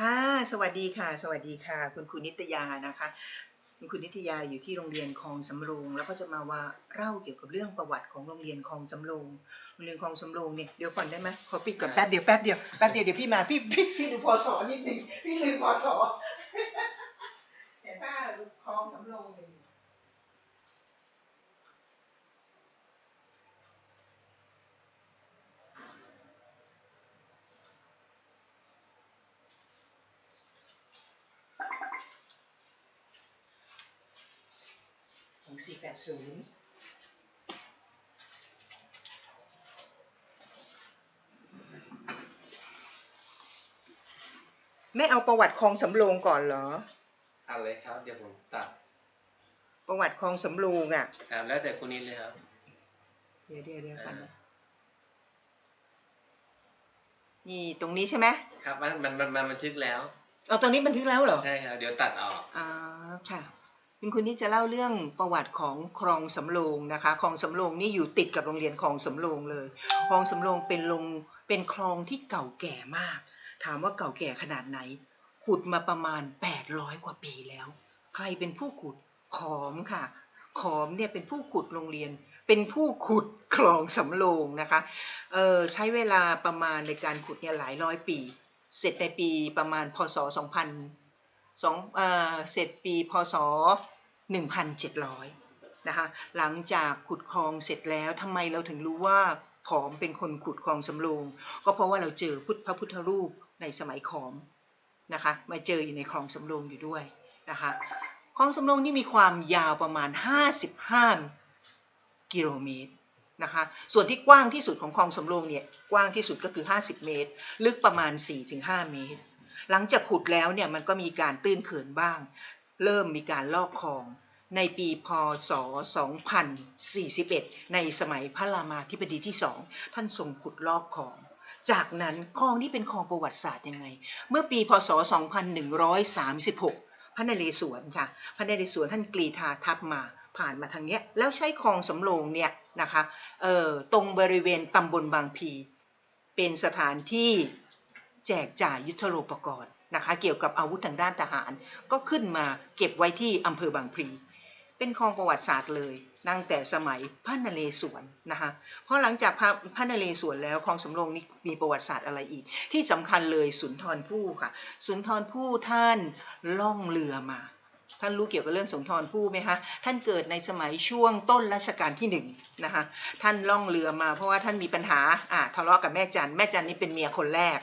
ค่ะ สวัสดีค่ะ สวัสดีค่ะ คุณครูนิตยานะคะ คุณครูนิตยาอยู่ที่โรงเรียนคลองสำโรง แล้วก็จะมาว่าเล่าเกี่ยวกับเรื่องประวัติของโรงเรียนคลองสำโรง โรงเรียนคลองสำโรงเนี่ย เดี๋ยวก่อนได้ไหมขอปิดก่อนแป๊บเดียว แป๊บเดียว แป๊บเดียว เดี๋ยวพี่มา พี่ พี่พี่ดูพศนิดนึงพี่ลืมพศเห็นป่ะคลองสำโรงเลย สองสี่แปดศูนย์ไม่เอาประวัติคลองสำโรงก่อนเหรอ เอะไรครับ เดี๋ยวผมตัดประวัติคลองสำโรงอะ อ่าแล้วแต่คุณนิดเลยครับ เดี๋ยวเดี๋ยวเดี๋ยวอ่ากันนะนี่ตรงนี้ใช่ไหมครับมันมันมันมันบันทึกแล้ว เอาตรงนี้บันทึกแล้วเหรอ ใช่ครับ เดี๋ยวตัดออก อ่าค่ะ คุณคุณนี่จะเล่าเรื่องประวัติของคลองสำโรงนะคะคลองสำโรงนี่อยู่ติดกับโรงเรียนคลองสำโรงเลยคลองสำโรงเป็นลงเป็นคลองที่เก่าแก่มาก ถามว่าเก่าแก่ขนาดไหน ขุดมาประมาณ 800 กว่าปีแล้ว ใครเป็นผู้ขุดขอมค่ะ ขอมเนี่ยเป็นผู้ขุดโรงเรียน เป็นผู้ขุดคลองสำโรงนะคะเออใช้เวลาประมาณในการขุดเนี่ยหลายร้อยปี เสร็จในปีประมาณพศ 2000สองเอ่อเสร็จปีพศ 1700นะคะหลังจากขุดคลองเสร็จแล้วทำไมเราถึงรู้ว่าขอมเป็นคนขุดคลองสำโรงก็เพราะว่าเราเจอพุทธพระพุทธรูปในสมัยขอมนะคะมาเจออยู่ในคลองสำโรงอยู่ด้วยนะคะคลองสำโรงนี่มีความยาวประมาณ 55 กิโลเมตรนะคะส่วนที่กว้างที่สุดของคลองสำโรงเนี่ยกว้างที่สุดก็คือ 50 เมตร ลึกประมาณ 4-5 เมตร หลังจากขุดแล้วเนี่ยมันก็มีการตื้นเขินบ้าง เริ่มมีการลอกคลองในปีพศ 2041 ในสมัยพระรามาธิบดีที่สองท่านทรงขุดลอกคลอง จากนั้นคลองนี้เป็นคลองประวัติศาสตร์ยังไง เมื่อปีพศ 2136 พระนเรศวรค่ะ พระนเรศวรท่านกรีธาทัพมาผ่านมาทางเนี้ยแล้วใช้คลองสำโรงเนี่ยนะคะเอ่อตรงบริเวณตำบลบางพี เป็นสถานที่แจกจ่ายยุทธโลปกรณ์ นะคะเกี่ยวกับอาวุธทางด้านทหาร ก็ขึ้นมาเก็บไว้ที่อำเภอบางพลีเป็นคลองประวัติศาสตร์เลยตั้งแต่สมัยพระนเรศวรนะคะเพราะหลังจากพระพระนเรศวรแล้วคลองสำโรงนี่มีประวัติศาสตร์อะไรอีก ที่สำคัญเลยสุนทรภู่ค่ะ สุนทรภู่ท่านล่องเรือมาท่านรู้เกี่ยวกับเรื่องสุนทรภู่ไหมคะท่านเกิดในสมัยช่วงต้นรัชกาลที่หนึ่งนะคะท่านล่องเรือมาเพราะว่าท่านมีปัญหาอ่าทะเลาะกับแม่จันแม่จันนี่เป็นเมียคนแรก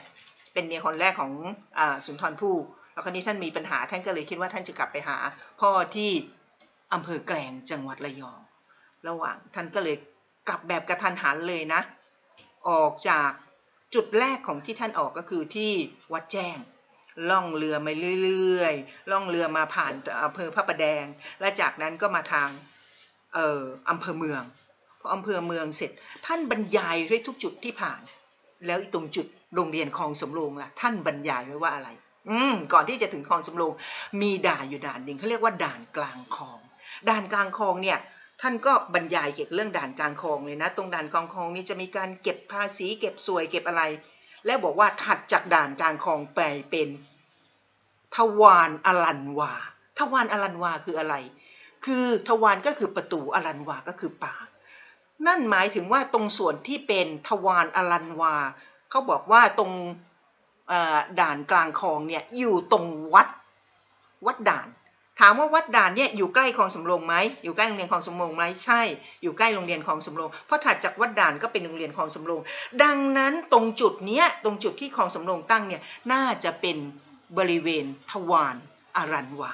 เป็นเมียคนแรกของอสุนทรภู่แล้วคราวนี้ท่านมีปัญหาท่านก็เลยคิดว่าท่านจะกลับไปหา พ่อที่อำเภอแกลงจังหวัดระยอง ระหว่างท่านก็เลยกลับแบบกระทันหันเลยนะ ออกจากจุดแรกของที่ท่านออกก็คือที่วัดแจ้งล่องเรือมาเรื่อยๆ ล่องเรือมาผ่านอำเภอพระประแดง และจากนั้นก็มาทางเอ่ออำเภอเมืองพออำเภอเมืองเสร็จ ท่านบรรยายด้วยทุกจุดที่ผ่าน แล้วตรงจุดโรงเรียนคลองสำโรงล่ะ ท่านบรรยายไว้ว่าอะไร อืมก่อนที่จะถึงคลองสำโรงมีด่านอยู่ด่านหนึ่งเขาเรียกว่าด่านกลางคลอง ด่านกลางคลองเนี่ยท่านก็บรรยายเกี่ยวกับเรื่องด่านกลางคลองเลยนะ ตรงด่านกลางคลองนี้จะมีการเก็บภาษี เก็บสวยเก็บอะไร แล้วบอกว่าถัดจากด่านกลางคลองไปเป็น ทวารอลันวา ทวารอลันวาคืออะไร คือทวารก็คือประตูอลันวาก็คือป่า นั่นหมายถึงว่าตรงส่วนที่เป็นทวารอลันวาเขาบอกว่าตรงด่านกลางคลองเนี่ยอยู่ตรงวัดวัดด่าน ถามว่าวัดด่านเนี่ยอยู่ใกล้คลองสำโรงไหมอยู่ใกล้โรงเรียนคลองสำโรงไหมใช่ อยู่ใกล้โรงเรียนคลองสำโรงเพราะถัดจากวัดด่านก็เป็นโรงเรียนคลองสำโรงดังนั้นตรงจุดเนี้ยตรงจุดที่คลองสำโรงตั้งเนี่ยน่าจะเป็นบริเวณทวารอารันวา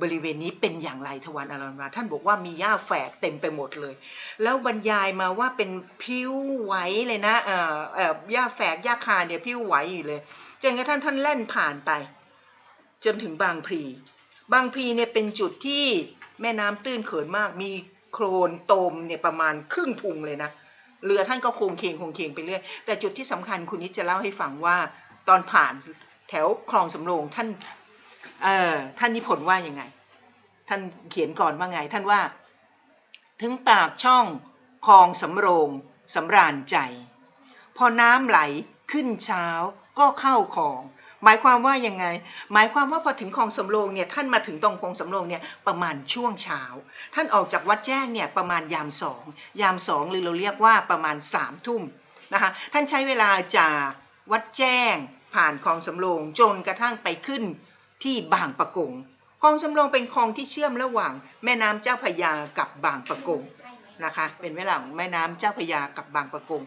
บริเวณนี้เป็นอย่างไรทวารอารันวาท่านบอกว่ามีหญ้าแฝกเต็มไปหมดเลย แล้วบรรยายมาว่าเป็นผิวไหวเลยนะเอ่อเอ่อหญ้าแฝกหญ้าคาเนี่ยผิวไหวอยู่เลยจนกระทั่งท่านแล่นผ่านไป จนถึงบางพลีบางพลีเนี่ยเป็นจุดที่แม่น้ำตื้นเขินมาก มีโคลนโตมเนี่ยประมาณครึ่งพุงเลยนะเรือท่านก็โคงเคียงโคงเคียงไปเรื่อยแต่จุดที่สำคัญคุณนิดจะเล่าให้ฟังว่าตอนผ่านแถวคลองสำโรงท่าน เออท่านนิพนธ์ว่ายังไง ท่านเขียนก่อนว่าไง ท่านว่า ถึงปากช่องคลองสำโรงสำราญใจ พอน้ำไหลขึ้นเช้าก็เข้าคลอง หมายความว่ายังไง หมายความว่าพอถึงคลองสำโรงเนี่ยท่านมาถึงตรงคลองสำโรงเนี่ยประมาณช่วงเช้า ท่านออกจากวัดแจ้งเนี่ยประมาณยามสองยามสองหรือเราเรียกว่าประมาณสามทุ่มนะคะท่านใช้เวลาจากวัดแจ้งผ่านคลองสำโรงจนกระทั่งไปขึ้น ที่บางปะกงคลองสำโรงเป็นคลองที่เชื่อมระหว่างแม่น้ำเจ้าพยากับบางปะกงนะคะเป็นเวลาของแม่น้ำเจ้าพยากับบางปะกง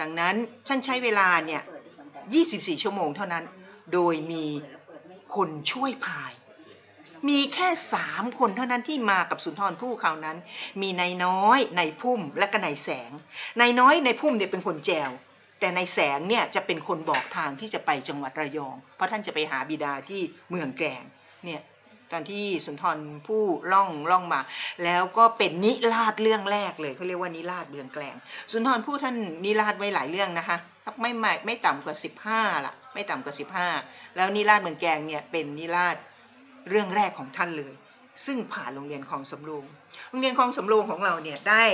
ดังนั้นท่านใช้เวลาเนี่ย 24 ชั่วโมงเท่านั้น โดยมีคนช่วยพาย มีแค่3คนเท่านั้นที่มากับสุนทรภู่คราวนั้น มีนายน้อยนายพุ่มและก็นายแสงนายน้อยนายพุ่มเนี่ยเป็นคนแจว แต่ในแสงเนี่ยจะเป็นคนบอกทางที่จะไปจังหวัดระยอง เพราะท่านจะไปหาบิดาที่เมืองแกลงเนี่ยตอนที่สุนทรผู้ล่องล่องมา แล้วก็เป็นนิราศเรื่องแรกเลยเขาเรียกว่านิราศเบืองแกลง สุนทรผู้ท่านนิราศไว้หลายเรื่องนะคะไม่ไม่ไม่ต่ำกว่า 15ล่ะไม่ต่ำกว่า 15 แล้วนิราศเมืองแกลงเนี่ยเป็นนิราศเรื่องแรกของท่านเลย ซึ่งผ่านโรงเรียนคลองสำโรงโรงเรียนคลองสำโรงของเราเนี่ยได้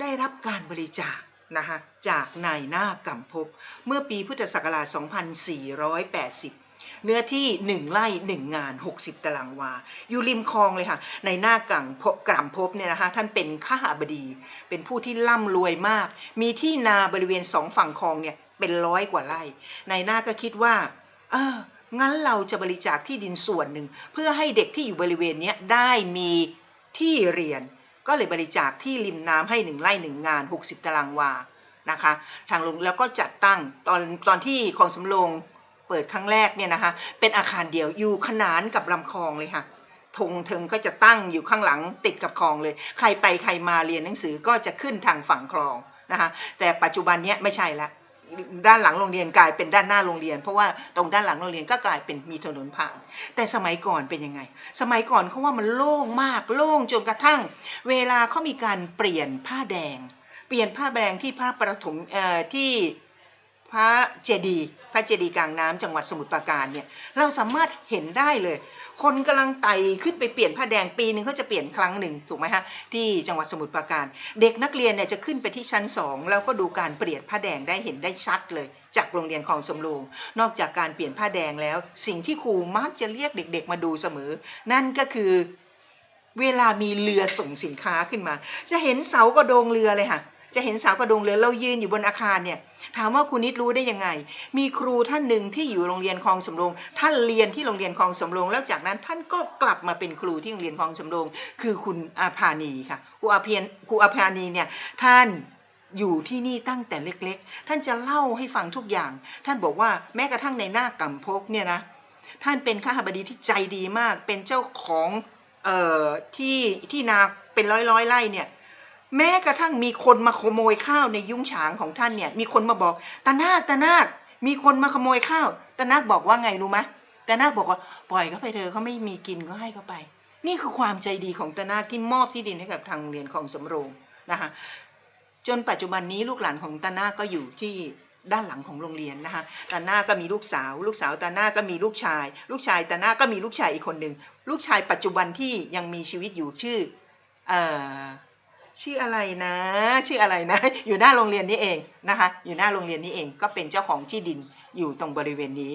ได้รับการบริจาค นะคะจากนายหน้ากำภพเมื่อปีพุทธศักราช 2480เนื้อที่ 1ไร่1 งาน 60 ตารางวา อยู่ริมคลองเลยค่ะ ในหน้ากังพกรำภพเนี่ยนะคะท่านเป็นข้าบดี เป็นผู้ที่ร่ำรวยมาก มีที่นาบริเวณสองฝั่งคลองเนี่ยเป็นร้อยกว่าไร่ ในหน้าก็คิดว่า เออ งั้นเราจะบริจาคที่ดินส่วนหนึ่ง เพื่อให้เด็กที่อยู่บริเวณนี้ได้มีที่เรียน ก็เลยบริจาคที่ริมน้ำให้หนึ่งไร่หนึ่งงาน 60 ตารางวานะคะ ทางโรงแล้วก็จัดตั้งตอนตอนที่คลองสำโรงเปิดครั้งแรกเนี่ยนะคะ เป็นอาคารเดียวอยู่ขนานกับลำคลองเลยค่ะธงเทิงก็จะตั้งอยู่ข้างหลังติดกับคลองเลย ใครไปใครมาเรียนหนังสือก็จะขึ้นทางฝั่งคลองนะคะ แต่ปัจจุบันเนี้ยไม่ใช่ละ ด้านหลังโรงเรียนกลายเป็นด้านหน้าโรงเรียน เพราะว่าตรงด้านหลังโรงเรียนก็กลายเป็นมีถนนผ่าน แต่สมัยก่อนเป็นยังไง สมัยก่อนเขาว่ามันโล่งมากโล่งจนกระทั่ง เวลาเขามีการเปลี่ยนผ้าแดง เปลี่ยนผ้าแดงที่พระประถมที่พระเจดีย์พระเจดีย์กลางน้ำจังหวัดสมุทรปราการเนี่ยเราสามารถเห็นได้เลย คนกำลังไต่ขึ้นไปเปลี่ยนผ้าแดงปีหนึ่งเขาจะเปลี่ยนครั้งหนึ่งถูกไหมฮะที่จังหวัดสมุทรปราการ เด็กนักเรียนเนี่ยจะขึ้นไปที่ชั้นสองแล้วก็ดูการเปลี่ยนผ้าแดงได้เห็นได้ชัดเลย จากโรงเรียนคลองสำโรงนอกจากการเปลี่ยนผ้าแดงแล้ว สิ่งที่ครูมักจะเรียกเด็ก ๆ มาดูเสมอ นั่นก็คือเวลามีเรือส่งสินค้าขึ้นมา จะเห็นเสากระโดงเรือเลยค่ะ จะเห็นเสากระโดงเรือเรายืนอยู่บนอาคารเนี่ยถามว่าคุณนิดรู้ได้ยังไง มีครูท่านหนึ่งที่อยู่โรงเรียนคลองสำโรงท่านเรียนที่โรงเรียนคลองสำโรงแล้วจากนั้นท่านก็กลับมาเป็นครูที่โรงเรียนคลองสำโรงคือคุณอาภานีค่ะครูอาเพียนครูอาภานีเนี่ยท่านอยู่ที่นี่ตั้งแต่เล็กๆ ท่านจะเล่าให้ฟังทุกอย่าง ท่านบอกว่าแม้กระทั่งในหน้ากำพกเนี่ยนะท่านเป็นข้าบดีที่ใจดีมาก เป็นเจ้าของเอ่อที่ที่นาเป็นร้อยร้อยไร่เนี่ย แม้กระทั่งมีคนมาขโมยข้าวในยุ้งฉางของท่านเนี่ย มีคนมาบอกตานาคตานาคมีคนมาขโมยข้าวตานาคบอกว่าไงรู้ไหมตานาคบอกว่าปล่อยเขาไปเถอะเขาไม่มีกินก็ให้เขาไป นี่คือความใจดีของตานาคที่มอบที่ดินให้กับทางโรงเรียนของสำโรงนะคะจนปัจจุบันนี้ลูกหลานของตานาคก็อยู่ที่ด้านหลังของโรงเรียนนะคะตานาคก็มีลูกสาว ลูกสาวตานาคก็มีลูกชาย ลูกชายตานาคก็มีลูกชายอีกคนหนึ่ง ลูกชายปัจจุบันที่ยังมีชีวิตอยู่ชื่อ เอ่อ ชื่ออะไรนะ ชื่ออะไรนะ อยู่หน้าโรงเรียนนี้เองนะคะ อยู่หน้าโรงเรียนนี้เองก็เป็นเจ้าของที่ดินอยู่ตรงบริเวณนี้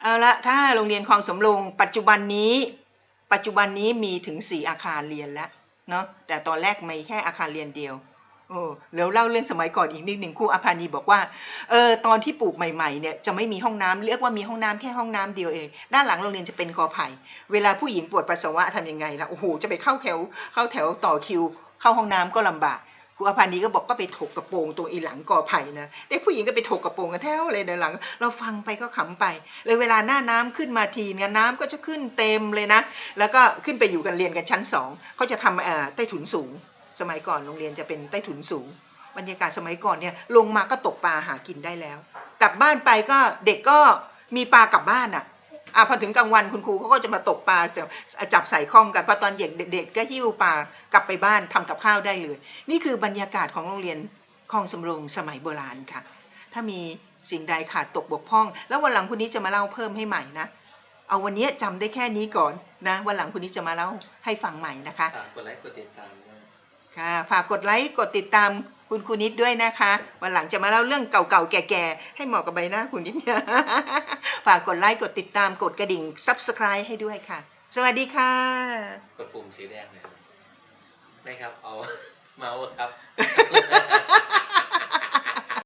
เอาละถ้าโรงเรียนคลองสำโรงปัจจุบันนี้ ปัจจุบันนี้มีถึงสี่อาคารเรียนแล้วเนาะแต่ตอนแรกมีแค่อาคารเรียนเดียว โอ้แล้วเล่าเรื่องสมัยก่อนอีกนิดหนึ่งครูอภานีบอกว่าเออตอนที่ปลูกใหม่ๆเนี่ยจะไม่มีห้องน้ำเรียกว่ามีห้องน้ำแค่ห้องน้ำเดียวเองด้านหลังโรงเรียนจะเป็นกอไผ่เวลาผู้หญิงปวดปัสสาวะทำยังไงล่ะโอ้โหจะไปเข้าแถวเข้าแถวต่อคิว เข้าห้องน้ำก็ลำบากครูอภานีก็บอกก็ไปถกกระโปรงตรงอีหลังกอไผ่นะเด็กผู้หญิงก็ไปถกกระโปรงกันแถวเลยเดินหลัง เราฟังไปก็ขำไป เลยเวลาหน้าน้ำขึ้นมาทีเนี่ยน้ำก็จะขึ้นเต็มเลยนะ แล้วก็ขึ้นไปอยู่กันเรียนกันชั้นสองเขาจะทำเอ่อใต้ถุนสูง สมัยก่อนโรงเรียนจะเป็นใต้ถุนสูง บรรยากาศสมัยก่อนเนี่ยลงมาก็ตกปลาหากินได้แล้ว กลับบ้านไปก็เด็กก็มีปลากลับบ้านอะอะพอถึงกลางวันคุณครูเขาก็จะมาตกปลาจะจับใส่ข้องกันพอตอนเด็กเด็กๆก็หิ้วปลากลับไปบ้านทำกับข้าวได้เลย นี่คือบรรยากาศของโรงเรียนคลองสำโรงสมัยโบราณค่ะ ถ้ามีสิ่งใดขาดตกบกพร่อง แล้ววันหลังคุณนี้จะมาเล่าเพิ่มให้ใหม่นะเอาวันนี้จำได้แค่นี้ก่อนนะวันหลังคุณนี้จะมาเล่าให้ฟังใหม่นะคะกดไลค์กดติดตาม ค่ะ ฝากกดไลค์กดติดตามคุณครูนิดด้วยนะคะ วันหลังจะมาเล่าเรื่องเก่าๆ แก่ๆ ให้เหมาะกับใบหน้าคุณนิดฝากกดไลค์กดติดตามกดกระดิ่ง subscribe ให้ด้วยค่ะ สวัสดีค่ะ กดปุ่มสีแดงเลยครับไม่ครับ เอาเมาส์ครับ